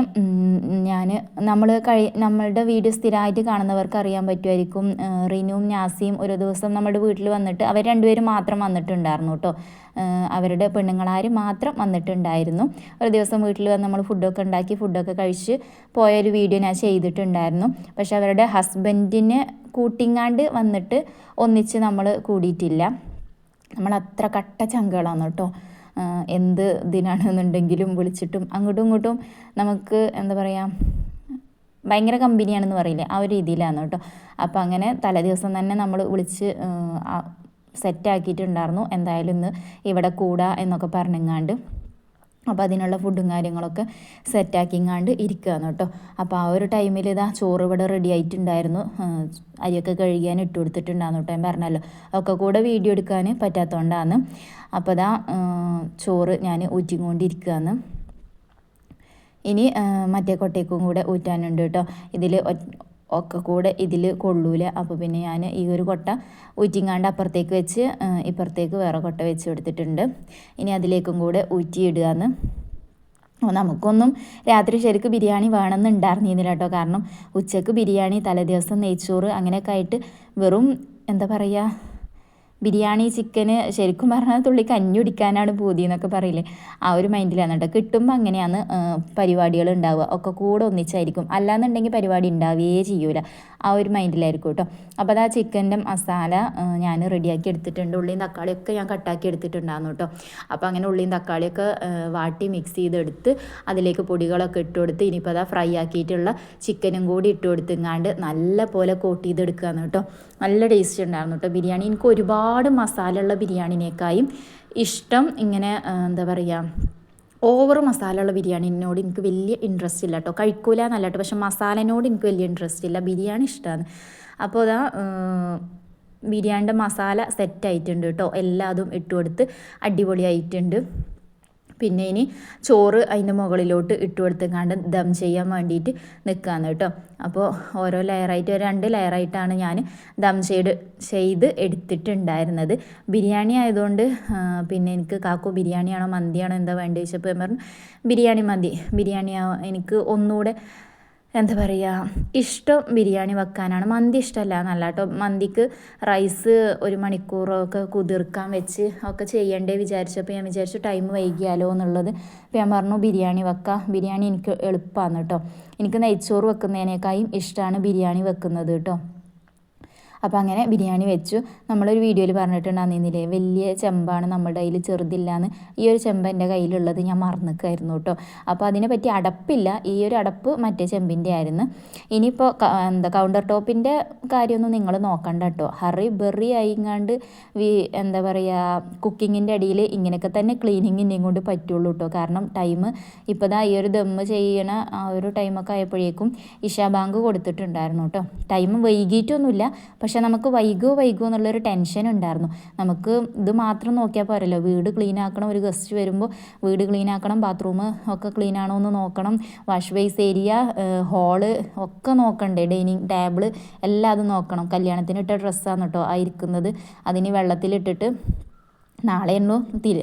ഞാൻ നമ്മൾ കഴി നമ്മളുടെ വീഡിയോ സ്ഥിരമായിട്ട് കാണുന്നവർക്ക് അറിയാൻ പറ്റുമായിരിക്കും റിനുവും നാസിയും ഒരു ദിവസം നമ്മുടെ വീട്ടിൽ വന്നിട്ട് അവർ രണ്ടുപേരും മാത്രം വന്നിട്ടുണ്ടായിരുന്നു കേട്ടോ അവരുടെ പെണ്ണുങ്ങളാരും മാത്രം വന്നിട്ടുണ്ടായിരുന്നു. ഒരു ദിവസം വീട്ടിൽ വന്ന് നമ്മൾ ഫുഡൊക്കെ ഉണ്ടാക്കി ഫുഡൊക്കെ കഴിച്ച് പോയൊരു വീഡിയോ ഞാൻ ചെയ്തിട്ടുണ്ടായിരുന്നു. പക്ഷെ അവരുടെ ഹസ്ബൻഡിനെ കൂട്ടിങ്ങാണ്ട് വന്നിട്ട് ഒന്നിച്ച് നമ്മൾ കൂടിയിട്ടില്ല. നമ്മൾ അത്ര കട്ട ചങ്കുകളാണ് കേട്ടോ എന്ത് ഇതിനാണെന്നുണ്ടെങ്കിലും വിളിച്ചിട്ടും അങ്ങോട്ടും ഇങ്ങോട്ടും നമുക്ക് എന്താ പറയുക ഭയങ്കര കമ്പനിയാണെന്ന് പറയില്ലേ ആ ഒരു രീതിയിലാണ് കേട്ടോ. അപ്പോൾ അങ്ങനെ തലേദിവസം തന്നെ നമ്മൾ വിളിച്ച് സെറ്റാക്കിയിട്ടുണ്ടായിരുന്നു എന്തായാലും ഇന്ന് ഇവിടെ കൂടാ എന്നൊക്കെ പറഞ്ഞെങ്ങാണ്ട്. അപ്പോൾ അതിനുള്ള ഫുഡും കാര്യങ്ങളൊക്കെ സെറ്റാക്കിങ്ങാണ്ട് ഇരിക്കുകയാണ് കേട്ടോ. അപ്പോൾ ആ ഒരു ടൈമിൽ ഇതാ ചോറ് ഇവിടെ റെഡി ആയിട്ടുണ്ടായിരുന്നു. അരിയൊക്കെ കഴുകിയാൻ ഇട്ട് കൊടുത്തിട്ടുണ്ടായിരുന്നു കേട്ടോ ഞാൻ പറഞ്ഞല്ലോ. ഒക്കെ കൂടെ വീഡിയോ എടുക്കാൻ പറ്റാത്തതുകൊണ്ടാണ് അപ്പോൾ ഇതാ ചോറ് ഞാൻ ഊറ്റിക്കൊണ്ടിരിക്കുകയാണ് ഇനി മറ്റേ കൊട്ടയ്ക്കും കൂടെ ഊറ്റാനുണ്ട് കേട്ടോ. ഇതിൽ ഒക്കെ കൂടെ ഇതിൽ കൊള്ളൂല. അപ്പോൾ പിന്നെ ഞാൻ ഈ ഒരു കൊട്ട ഊറ്റിങ്ങാണ്ട് അപ്പുറത്തേക്ക് വെച്ച് ഇപ്പുറത്തേക്ക് വേറെ കൊട്ട വെച്ച് കൊടുത്തിട്ടുണ്ട്. ഇനി അതിലേക്കും കൂടെ ഊറ്റിയിടുകയെന്ന് നമുക്കൊന്നും രാത്രി ശരിക്ക് ബിരിയാണി വേണമെന്നുണ്ടായിരുന്നില്ല കേട്ടോ. കാരണം ഉച്ചയ്ക്ക് ബിരിയാണി തലേദിവസം നെയ്ച്ചോറ് അങ്ങനെയൊക്കെ ആയിട്ട് വെറും എന്താ പറയുക ബിരിയാണി ചിക്കന് ശരിക്കും പറഞ്ഞാൽ തുള്ളി കഞ്ഞി കുടിക്കാനാണ് പൂതി എന്നൊക്കെ പറയില്ലേ? ആ ഒരു മൈൻഡിലാണ് കേട്ടോ. കിട്ടുമ്പോൾ അങ്ങനെയാണ് പരിപാടികൾ ഉണ്ടാവുക. ഒക്കെ കൂടെ ഒന്നിച്ചായിരിക്കും. അല്ലാന്നുണ്ടെങ്കിൽ പരിപാടി ഉണ്ടാവുകയേ ചെയ്യൂല. ആ ഒരു മൈൻഡിലായിരിക്കും കേട്ടോ. അപ്പോൾ അത് ചിക്കന്റെ മസാല ഞാൻ റെഡിയാക്കി എടുത്തിട്ടുണ്ട്. ഉള്ളിയും തക്കാളിയൊക്കെ ഞാൻ കട്ടാക്കി എടുത്തിട്ടുണ്ടായിരുന്നു കേട്ടോ അപ്പോൾ അങ്ങനെ ഉള്ളിയും തക്കാളിയൊക്കെ വാട്ടി മിക്സ് ചെയ്തെടുത്ത് അതിലേക്ക് പൊടികളൊക്കെ ഇട്ട് കൊടുത്ത് ഇനിയിപ്പോൾ അതാ ഫ്രൈ ആക്കിയിട്ടുള്ള ചിക്കനും കൂടി ഇട്ട് കൊടുത്തിങ്ങാണ്ട് നല്ല പോലെ കോട്ട് ചെയ്തെടുക്കുകയാണ് കേട്ടോ നല്ല ടേസ്റ്റ് ഉണ്ടായിരുന്നു കേട്ടോ ബിരിയാണി. എനിക്ക് ഒരുപാട് മസാല ഉള്ള ബിരിയാണിനേക്കായും ഇഷ്ടം ഇങ്ങനെ എന്താ പറയുക ഓവർ മസാല ഉള്ള ബിരിയാണിനോട് എനിക്ക് വലിയ ഇൻട്രസ്റ്റ് ഇല്ല കേട്ടോ കഴിക്കൂല എന്നല്ല കേട്ടോ പക്ഷെ മസാലനോട് എനിക്ക് വലിയ ഇൻട്രസ്റ്റ് ഇല്ല. ബിരിയാണി ഇഷ്ടമാണ് അപ്പോൾ അതാ ബിരിയാണിന്റെ മസാല സെറ്റ് ആയിട്ടുണ്ട് കേട്ടോ. എല്ലാതും ഇട്ട് കൊടുത്ത് അടിപൊളിയായിട്ടുണ്ട്. പിന്നെ ഇനി ചോറ് അതിന്റെ മുകളിലോട്ട് ഇട്ട് കൊടുത്തേക്കാണ്ട് ദം ചെയ്യാൻ വേണ്ടിയിട്ട് നിൽക്കാന്ന് കേട്ടോ. അപ്പോൾ ഓരോ ലെയറായിട്ട് രണ്ട് ലെയറായിട്ടാണ് ഞാൻ ദം ചെയ്ത് ചെയ്ത് എടുത്തിട്ടുണ്ടായിരുന്നത്. ബിരിയാണി ആയതുകൊണ്ട് പിന്നെ എനിക്ക് കാക്കു ബിരിയാണിയാണോ മന്തിയാണോ എന്താ വേണ്ടത് ചോദിച്ചപ്പോൾ പറഞ്ഞു ബിരിയാണി മതി ബിരിയാണി എനിക്ക് ഒന്നുകൂടെ എന്താ പറയുക ഇഷ്ടം ബിരിയാണി വെക്കാനാണ്. മന്തി ഇഷ്ടമല്ല എന്നല്ല കേട്ടോ മന്തിക്ക് റൈസ് ഒരു മണിക്കൂറൊക്കെ കുതിർക്കാൻ വെച്ച് ഒക്കെ ചെയ്യണ്ടേ വിചാരിച്ചപ്പോൾ ഞാൻ വിചാരിച്ചു ടൈം വൈകിയാലോ എന്നുള്ളത്. അപ്പോൾ ഞാൻ പറഞ്ഞു ബിരിയാണി വെക്കാം. ബിരിയാണി എനിക്ക് എളുപ്പമാണ് കേട്ടോ എനിക്ക് നെയ്ച്ചോറ് വെക്കുന്നതിനേക്കാളും ഇഷ്ടമാണ് ബിരിയാണി വെക്കുന്നത് കേട്ടോ അപ്പോൾ അങ്ങനെ ബിരിയാണി വെച്ചു. നമ്മളൊരു വീഡിയോയിൽ പറഞ്ഞിട്ടുണ്ടായിരുന്നില്ലേ വലിയ ചെമ്പാണ് നമ്മുടെ കയ്യിൽ ചെറുതില്ലാന്ന്. ഈ ഒരു ചെമ്പ് എന്റെ കയ്യിലുള്ളത് ഞാൻ മറന്നിക്കായിരുന്നു കേട്ടോ. അപ്പോൾ അതിനെ പറ്റി അടപ്പില്ല. ഈ ഒരു അടപ്പ് മറ്റേ ചെമ്പിന്റെ ആയിരുന്നു. ഇനിയിപ്പോൾ എന്താ കൗണ്ടർ ടോപ്പിന്റെ കാര്യമൊന്നും നിങ്ങൾ നോക്കണ്ട കേട്ടോ. ഹറി ബെറി ആയിങ്ങാണ്ട് എന്താ പറയുക കുക്കിങ്ങിന്റെ അടിയിൽ ഇങ്ങനെയൊക്കെ തന്നെ ക്ലീനിങ്ങിന്റെയും കൊണ്ട് പറ്റുള്ളൂ കേട്ടോ. കാരണം ടൈം ഇപ്പോൾ ദാ ഈ ഒരു ദമ്മ് ചെയ്യണ ആ ഒരു ടൈമൊക്കെ ആയപ്പോഴേക്കും ഇഷാ ബാങ്ക് കൊടുത്തിട്ടുണ്ടായിരുന്നു കേട്ടോ. ടൈം വൈകിട്ടൊന്നുമില്ല. പക്ഷേ നമുക്ക് വൈകുമോ വൈകുമോ എന്നുള്ളൊരു ടെൻഷൻ ഉണ്ടായിരുന്നു. നമുക്ക് ഇത് മാത്രം നോക്കിയാൽ പോരല്ലോ. വീട് ക്ലീൻ ആക്കണം ഒരു ഗസ്റ്റ് വരുമ്പോൾ വീട് ക്ലീൻ ആക്കണം ബാത്റൂം ഒക്കെ ക്ലീൻ ആണോ എന്ന് നോക്കണം. വാഷ് ബേസ് ഏരിയ ഹോൾ ഒക്കെ നോക്കണ്ടേ. ഡൈനിങ് ടേബിൾ എല്ലാം അത് നോക്കണം. കല്യാണത്തിന് ഇട്ട ഡ്രസ്സാണ് കേട്ടോ ആ ഇരിക്കുന്നത് അതിന് വെള്ളത്തിലിട്ടിട്ട് നാളെ എണ്ണു തിരി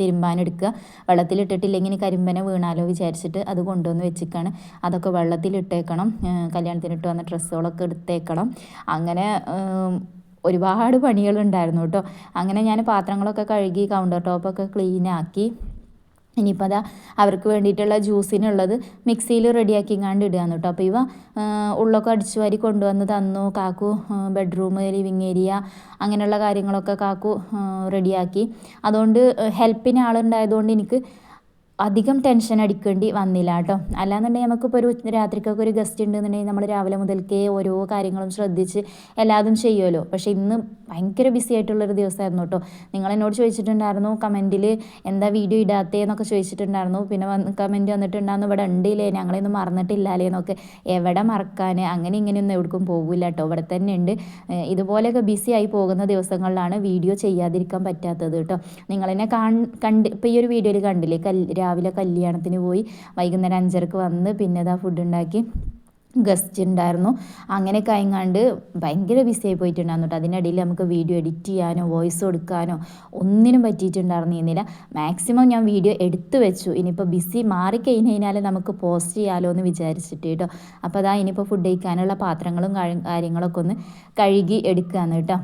തിരുമ്പാനെടുക്കുക. വെള്ളത്തിലിട്ടിട്ടില്ലെങ്കിൽ കരിമ്പനെ വീണാലോ വിചാരിച്ചിട്ട് അത് കൊണ്ടുവന്ന് വെച്ചിക്കാണ്. അതൊക്കെ വെള്ളത്തിലിട്ടേക്കണം. കല്യാണത്തിനിട്ട് വന്ന ഡ്രസ്സുകളൊക്കെ എടുത്തേക്കണം. അങ്ങനെ ഒരുപാട് പണികളുണ്ടായിരുന്നു കേട്ടോ. അങ്ങനെ ഞാൻ പാത്രങ്ങളൊക്കെ കഴുകി കൗണ്ടർ ടോപ്പൊക്കെ ക്ലീനാക്കി ഇനിയിപ്പോൾ അതാ അവർക്ക് വേണ്ടിയിട്ടുള്ള ജ്യൂസിനുള്ളത് മിക്സിയിൽ റെഡിയാക്കി കാണ്ട് ഇടുകയാണ് കേട്ടോ. അപ്പോൾ ഇവ ഉള്ളൊക്കെ അടിച്ചു വാരി കൊണ്ടുവന്ന് തന്നു. കാക്കു ബെഡ്റൂം ലിവിങ് ഏരിയ അങ്ങനെയുള്ള കാര്യങ്ങളൊക്കെ കാക്കു റെഡിയാക്കി. അതുകൊണ്ട് ഹെൽപ്പിന് ആളുണ്ടായതുകൊണ്ട് എനിക്ക് അധികം ടെൻഷൻ അടിക്കേണ്ടി വന്നില്ല കേട്ടോ അല്ലാന്നുണ്ടെങ്കിൽ നമുക്കിപ്പോൾ ഒരു രാത്രിക്കൊക്കെ ഒരു ഗസ്റ്റ് ഉണ്ടെന്നുണ്ടെങ്കിൽ നമ്മൾ രാവിലെ മുതൽക്കേ ഓരോ കാര്യങ്ങളും ശ്രദ്ധിച്ച് എല്ലാതും ചെയ്യുമല്ലോ പക്ഷേ ഇന്ന് ഭയങ്കര ബിസി ആയിട്ടുള്ളൊരു ദിവസമായിരുന്നു കേട്ടോ നിങ്ങൾ എന്നോട് ചോദിച്ചിട്ടുണ്ടായിരുന്നു കമന്റിൽ എന്താ വീഡിയോ ഇടാത്തേന്നൊക്കെ ചോദിച്ചിട്ടുണ്ടായിരുന്നു. പിന്നെ വന്ന് കമന്റ് വന്നിട്ടുണ്ടായിരുന്നു ഇവിടെ ഉണ്ടില്ലേ ഞങ്ങളെയൊന്നും മറന്നിട്ടില്ലാലേ എന്നൊക്കെ. എവിടെ മറക്കാൻ അങ്ങനെ ഇങ്ങനെയൊന്നും എവിടേക്കും പോകില്ല കേട്ടോ ഇവിടെ തന്നെ ഉണ്ട്. ഇതുപോലെയൊക്കെ ബിസി ആയി പോകുന്ന ദിവസങ്ങളിലാണ് വീഡിയോ ചെയ്യാതിരിക്കാൻ പറ്റാത്തത് കേട്ടോ നിങ്ങളെന്നെ കണ്ട് ഇപ്പോൾ ഈ ഒരു വീഡിയോയിൽ കണ്ടില്ലേ? കല്ല് രാവിലെ കല്യാണത്തിന് പോയി വൈകുന്നേരം അഞ്ചരക്ക് വന്ന് പിന്നെ ഇതാ ഫുഡ് ഉണ്ടാക്കി ഗസ്റ്റ് ഉണ്ടായിരുന്നു. അങ്ങനെ ആയിങ്ങാണ്ട് ഭയങ്കര ബിസി ആയി പോയിട്ടുണ്ടായിരുന്നു കേട്ടോ അതിനിടയിൽ നമുക്ക് വീഡിയോ എഡിറ്റ് ചെയ്യാനോ വോയിസ് കൊടുക്കാനോ ഒന്നിനും പറ്റിയിട്ടുണ്ടായിരുന്നില്ല മാക്സിമം ഞാൻ വീഡിയോ എടുത്തു വെച്ചു. ഇനിയിപ്പോൾ ബിസി മാറിക്കഴിഞ്ഞ് കഴിഞ്ഞാൽ നമുക്ക് പോസ്റ്റ് ചെയ്യാമല്ലോ എന്ന് വിചാരിച്ചിട്ട് കേട്ടോ അപ്പോൾ അതാ ഇനിയിപ്പോൾ ഫുഡ് കഴിക്കാനുള്ള പാത്രങ്ങളും കാര്യങ്ങളൊക്കെ ഒന്ന് കഴുകി എടുക്കുകയാണ് കേട്ടോ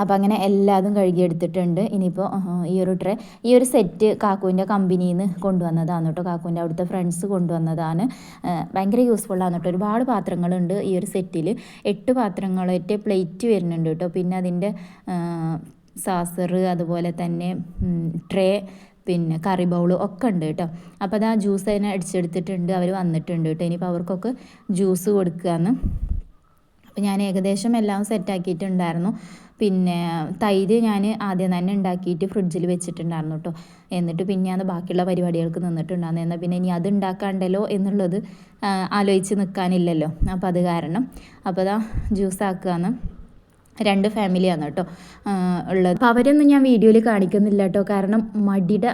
അപ്പോൾ അങ്ങനെ എല്ലാതും കഴുകിയെടുത്തിട്ടുണ്ട്. ഇനിയിപ്പോൾ ഈ ഒരു ട്രേ ഈ ഒരു സെറ്റ് കാക്കുവിന്റെ കമ്പനിയിൽ നിന്ന് കൊണ്ടുവന്നതാണ് കേട്ടോ. കാക്കുവിന്റെ അവിടുത്തെ ഫ്രണ്ട്സ് കൊണ്ടുവന്നതാണ്. ഭയങ്കര യൂസ്ഫുള്ളാണ് കേട്ടോ. ഒരുപാട് പാത്രങ്ങളുണ്ട് ഈ ഒരു സെറ്റിൽ എട്ട് പാത്രങ്ങൾ ഒറ്റ പ്ലേറ്റ് വരുന്നുണ്ട് കേട്ടോ. പിന്നെ അതിന്റെ സാസർ അതുപോലെ തന്നെ ട്രേ പിന്നെ കറി ബൗൾ ഒക്കെ ഉണ്ട് കേട്ടോ. അപ്പോൾ അത് ആ ജ്യൂസ് അതിനെ അടിച്ചെടുത്തിട്ടുണ്ട്. അവർ വന്നിട്ടുണ്ട് കേട്ടോ. ഇനിയിപ്പോൾ അവർക്കൊക്കെ ജ്യൂസ് കൊടുക്കുകയെന്ന് അപ്പോൾ ഞാൻ ഏകദേശം എല്ലാം സെറ്റാക്കിയിട്ടുണ്ടായിരുന്നു പിന്നെ തൈര് ഞാൻ ആദ്യം തന്നെ ഉണ്ടാക്കിയിട്ട് ഫ്രിഡ്ജിൽ വെച്ചിട്ടുണ്ടായിരുന്നു കേട്ടോ എന്നിട്ട് പിന്നെ അത് ബാക്കിയുള്ള പരിപാടികൾക്ക് നിന്നിട്ടുണ്ടായിരുന്നു. എന്നാൽ പിന്നെ ഇനി അത് ഉണ്ടാക്കാണ്ടല്ലോ എന്നുള്ളത് ആലോചിച്ച് നിൽക്കാനില്ലല്ലോ അപ്പോൾ അത് കാരണം. അപ്പോൾ അതാ ജ്യൂസ് ആക്കുകയെന്ന് രണ്ട് ഫാമിലിയാണ് കേട്ടോ ഉള്ളത്. അപ്പോൾ അവരൊന്നും ഞാൻ വീഡിയോയിൽ കാണിക്കുന്നില്ല കേട്ടോ. കാരണം മടിയുടെ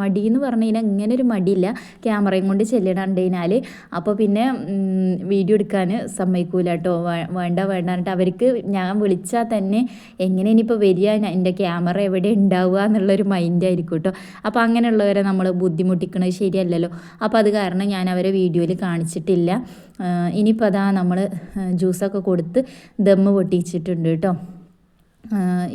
മടി എന്ന് പറഞ്ഞു കഴിഞ്ഞാൽ ഇങ്ങനെ ഒരു മടിയില്ല. ക്യാമറയും കൊണ്ട് ചെല്ലിടണ്ടതിനാൽ അപ്പോൾ പിന്നെ വീഡിയോ എടുക്കാൻ സമ്മതിക്കൂല കേട്ടോ. വേണ്ട വേണ്ട എന്നിട്ട് അവർക്ക് ഞാൻ വിളിച്ചാൽ തന്നെ എങ്ങനെ ഇനിയിപ്പോൾ വരിക? എന്റെ ക്യാമറ എവിടെ ഉണ്ടാവുക എന്നുള്ളൊരു മൈൻഡായിരിക്കും കേട്ടോ. അപ്പോൾ അങ്ങനെയുള്ളവരെ നമ്മൾ ബുദ്ധിമുട്ടിക്കണത് ശരിയല്ലല്ലോ. അപ്പോൾ അത് കാരണം ഞാൻ അവരെ വീഡിയോയിൽ കാണിച്ചിട്ടില്ല. ഇനിയിപ്പോൾ അതാ നമ്മൾ ജ്യൂസൊക്കെ കൊടുത്ത് ദമ്മ് പൊട്ടിച്ചിട്ടുണ്ട് കേട്ടോ.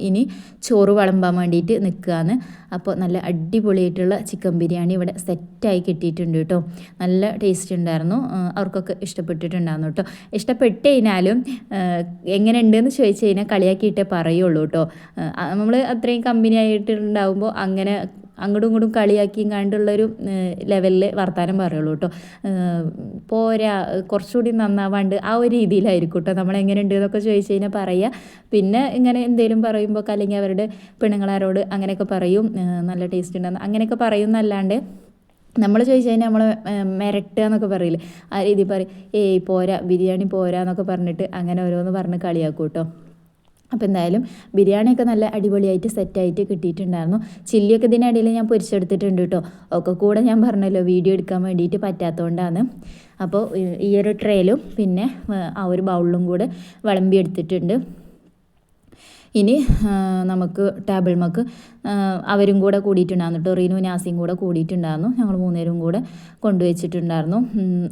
ഇനി ചോറ് വിളമ്പാൻ വേണ്ടിയിട്ട് നിൽക്കുകയാണ് അപ്പോൾ നല്ല അടിപൊളിയായിട്ടുള്ള ചിക്കൻ ബിരിയാണി ഇവിടെ സെറ്റായി കിട്ടിയിട്ടുണ്ട് കേട്ടോ. നല്ല ടേസ്റ്റ് ഉണ്ടായിരുന്നു. അവർക്കൊക്കെ ഇഷ്ടപ്പെട്ടിട്ടുണ്ടായിരുന്നു കേട്ടോ. ഇഷ്ടപ്പെട്ട് കഴിഞ്ഞാലും എങ്ങനെ ഉണ്ടെന്ന് ചോദിച്ചു കഴിഞ്ഞാൽ കളിയാക്കിയിട്ടേ പറയുള്ളൂ കേട്ടോ. നമ്മൾ അത്രയും കമ്പനി ആയിട്ടുണ്ടാകുമ്പോൾ അങ്ങനെ അങ്ങോട്ടും ഇങ്ങോട്ടും കളിയാക്കിയും കണ്ടുള്ളൊരു ലെവലിൽ വർത്താനം പറയുള്ളൂ കേട്ടോ. പോരാ കുറച്ചുകൂടി നന്നാവാണ്ട് ആ ഒരു രീതിയിലായിരിക്കും കേട്ടോ. ഉണ്ട് എന്നൊക്കെ ചോദിച്ചു കഴിഞ്ഞാൽ പറയുക പിന്നെ ഇങ്ങനെ എന്തെങ്കിലും പറയുമ്പോൾ അല്ലെങ്കിൽ അവരുടെ പെണ്ണുങ്ങളാരോട് അങ്ങനെയൊക്കെ പറയും. നല്ല ടേസ്റ്റ് ഉണ്ടെന്ന് അങ്ങനെയൊക്കെ പറയും എന്നല്ലാണ്ട് നമ്മൾ ചോദിച്ചു കഴിഞ്ഞാൽ നമ്മൾ മിരട്ടുക എന്നൊക്കെ പറയില്ലേ? ആ രീതി പറയും ഏയ് പോരാ ബിരിയാണി പോരാ എന്നൊക്കെ പറഞ്ഞിട്ട് അങ്ങനെ ഓരോന്ന് പറഞ്ഞ് കളിയാക്കും കേട്ടോ. അപ്പോൾ എന്തായാലും ബിരിയാണിയൊക്കെ നല്ല അടിപൊളിയായിട്ട് സെറ്റായിട്ട് കിട്ടിയിട്ടുണ്ടായിരുന്നു. ചില്ലിയൊക്കെ ഇതിനിടയിൽ ഞാൻ പൊരിച്ചെടുത്തിട്ടുണ്ട് കേട്ടോ. ഒക്കെ കൂടെ ഞാൻ പറഞ്ഞല്ലോ വീഡിയോ എടുക്കാൻ വേണ്ടിയിട്ട് പറ്റാത്തതുകൊണ്ടാണ് അപ്പോൾ ഈ ഒരു ട്രേയിലും പിന്നെ ആ ഒരു ബൗളിലും കൂടെ വിളമ്പി എടുത്തിട്ടുണ്ട് ഇനി നമുക്ക് ടേബിൾ മക്ക് അവരും കൂടെ കൂടിയിട്ടുണ്ടായിരുന്നു കേട്ടോ. റീനു നാസിയും കൂടെ കൂടിയിട്ടുണ്ടായിരുന്നു. ഞങ്ങൾ മൂന്നുപേരും കൂടെ കൊണ്ടുവച്ചിട്ടുണ്ടായിരുന്നു.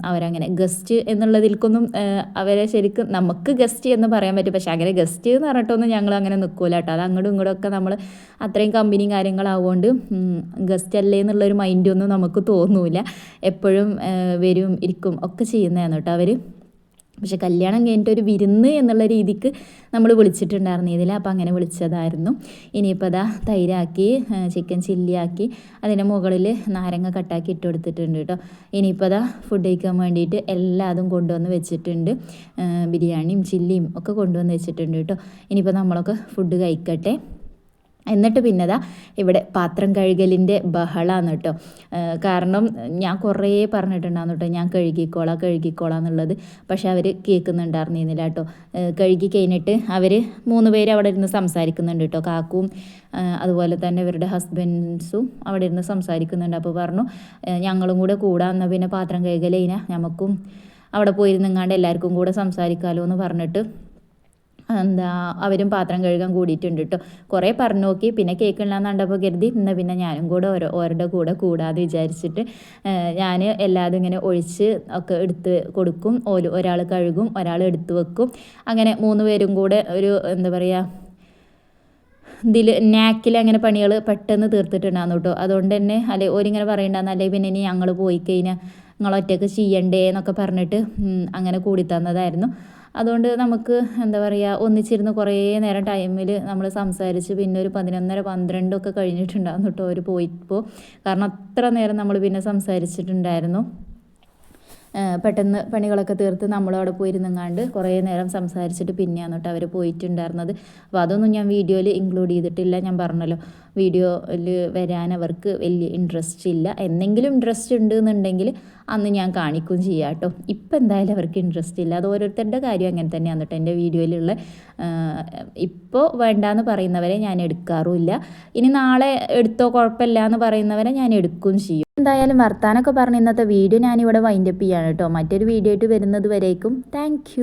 അവരങ്ങനെ ഗസ്റ്റ് എന്നുള്ളതിൽക്കൊന്നും അവരെ ശരിക്കും നമുക്ക് ഗസ്റ്റ് എന്ന് പറയാൻ പറ്റും. പക്ഷേ അങ്ങനെ ഗസ്റ്റ് എന്ന് പറഞ്ഞിട്ടൊന്നും ഞങ്ങൾ അങ്ങനെ നിൽക്കില്ല കേട്ടോ. അത് അങ്ങോട്ടും ഇങ്ങോട്ടും ഒക്കെ നമ്മൾ അത്രയും കമ്പനിയും കാര്യങ്ങളാവുകൊണ്ട് ഗസ്റ്റ് അല്ലേ എന്നുള്ളൊരു മൈൻഡൊന്നും നമുക്ക് തോന്നൂല. എപ്പോഴും വരും ഇരിക്കും ഒക്കെ ചെയ്യുന്നതാണ് കേട്ടോ അവർ പക്ഷെ കല്യാണം കഴിഞ്ഞിട്ട് ഒരു വിരുന്ന് എന്നുള്ള രീതിക്ക് നമ്മൾ വിളിച്ചിട്ടുണ്ടായിരുന്നു ഇതിൽ. അപ്പോൾ അങ്ങനെ വിളിച്ചതായിരുന്നു. ഇനിയിപ്പോൾ അതാ തൈരാക്കി ചിക്കൻ ചില്ലിയാക്കി അതിന്റെ മുകളിൽ നാരങ്ങ കട്ടാക്കി ഇട്ട് കൊടുത്തിട്ടുണ്ട് കേട്ടോ. ഇനിയിപ്പോൾ അതാ ഫുഡ് കഴിക്കാൻ വേണ്ടിയിട്ട് എല്ലാതും കൊണ്ടുവന്ന് വെച്ചിട്ടുണ്ട്. ബിരിയാണിയും ചില്ലിയും ഒക്കെ കൊണ്ടുവന്ന് വെച്ചിട്ടുണ്ട് കേട്ടോ. ഇനിയിപ്പോൾ നമ്മളൊക്കെ ഫുഡ് കഴിക്കട്ടെ. എന്നിട്ട് പിന്നെതാ ഇവിടെ പാത്രം കഴുകലിന്റെ ബഹളാന്ന് കേട്ടോ. കാരണം ഞാൻ കുറേ പറഞ്ഞിട്ടുണ്ടായിരുന്നു കേട്ടോ ഞാൻ കഴുകിക്കോളാം കഴുകിക്കോളാം എന്നുള്ളത്. പക്ഷെ അവർ കേൾക്കുന്നുണ്ടായിരുന്നില്ല കേട്ടോ. കഴുകി കഴിഞ്ഞിട്ട് അവർ മൂന്ന് പേര് അവിടെ ഇരുന്ന് സംസാരിക്കുന്നുണ്ട് കേട്ടോ. കാക്കും അതുപോലെ തന്നെ ഇവരുടെ ഹസ്ബൻഡ്സും അവിടെ ഇരുന്ന് സംസാരിക്കുന്നുണ്ട്. അപ്പോൾ പറഞ്ഞു ഞങ്ങളും കൂടെ കൂടാന്ന പിന്നെ പാത്രം കഴുകലേന നമുക്കും അവിടെ പോയിരുന്നെങ്ങാണ്ട് എല്ലാവർക്കും കൂടെ സംസാരിക്കാമല്ലോ എന്ന് പറഞ്ഞിട്ട് എന്താ അവരും പാത്രം കഴുകാൻ കൂടിയിട്ടുണ്ട് കേട്ടോ കുറേ പറഞ്ഞു നോക്കി പിന്നെ കേൾക്കണില്ലാന്ന് കണ്ടപ്പോൾ കരുതി എന്നാൽ പിന്നെ ഞാനും കൂടെ ഓരോ ഓരുടെ കൂടെ കൂടാതെ വിചാരിച്ചിട്ട് ഞാൻ എല്ലാതും ഇങ്ങനെ ഒഴിച്ച് ഒക്കെ എടുത്ത് കൊടുക്കും. ഓൽ ഒരാൾ കഴുകും ഒരാൾ എടുത്തു വെക്കും. അങ്ങനെ മൂന്ന് പേരും കൂടെ ഒരു എന്താ പറയുക ഇതിൽ നാക്കിൽ അങ്ങനെ പണികൾ പെട്ടെന്ന് തീർത്തിട്ടുണ്ടായിരുന്നു കേട്ടോ അതുകൊണ്ട് തന്നെ അല്ലെ ഓരിങ്ങനെ പറയണ്ടായിരുന്നു അല്ലെങ്കിൽ പിന്നെ ഇനി ഞങ്ങൾ പോയി കഴിഞ്ഞാൽ നിങ്ങൾ ഒറ്റയ്ക്ക് ചെയ്യണ്ടേ എന്നൊക്കെ പറഞ്ഞിട്ട് അങ്ങനെ കൂടി തന്നതായിരുന്നു. അതുകൊണ്ട് നമുക്ക് എന്താ പറയുക ഒന്നിച്ചിരുന്ന് കുറേ നേരം ടൈമിൽ നമ്മൾ സംസാരിച്ച് പിന്നെ ഒരു പതിനൊന്നര പന്ത്രണ്ടൊക്കെ കഴിഞ്ഞിട്ടുണ്ടാകും കേട്ടോ അവർ പോയിപ്പോൾ കാരണം അത്ര നേരം നമ്മൾ പിന്നെ സംസാരിച്ചിട്ടുണ്ടായിരുന്നു. പെട്ടെന്ന് പണികളൊക്കെ തീർത്ത് നമ്മളവിടെ പോയിരുന്നെങ്ങാണ്ട് കുറേ നേരം സംസാരിച്ചിട്ട് പിന്നെയാണ് കേട്ടോ അവർ പോയിട്ടുണ്ടായിരുന്നത്. അപ്പോൾ അതൊന്നും ഞാൻ വീഡിയോയിൽ ഇൻക്ലൂഡ് ചെയ്തിട്ടില്ല. ഞാൻ പറഞ്ഞല്ലോ വീഡിയോയിൽ വരാൻ അവർക്ക് വലിയ ഇൻട്രസ്റ്റ് ഇല്ല. എന്തെങ്കിലും ഇൻട്രസ്റ്റ് ഉണ്ട് എന്നുണ്ടെങ്കിൽ അന്ന് ഞാൻ കാണിക്കും ചെയ്യാം കേട്ടോ ഇപ്പം എന്തായാലും അവർക്ക് ഇൻട്രസ്റ്റ് ഇല്ല. അത് ഓരോരുത്തരുടെ കാര്യം അങ്ങനെ തന്നെയാണ് കേട്ടോ എന്റെ വീഡിയോയിലുള്ള ഇപ്പോൾ വേണ്ടാന്ന് പറയുന്നവരെ ഞാൻ എടുക്കാറുമില്ല ഇനി നാളെ എടുത്തോ കുഴപ്പമില്ല എന്ന് പറയുന്നവരെ ഞാൻ എടുക്കും ചെയ്യും. എന്തായാലും വർത്താനൊക്കെ പറഞ്ഞ് ഇന്നത്തെ വീഡിയോ ഞാനിവിടെ വൈൻഡപ്പ് ചെയ്യാണ് കേട്ടോ മറ്റൊരു വീഡിയോ ആയിട്ട് വരുന്നത് വരേക്കും. താങ്ക്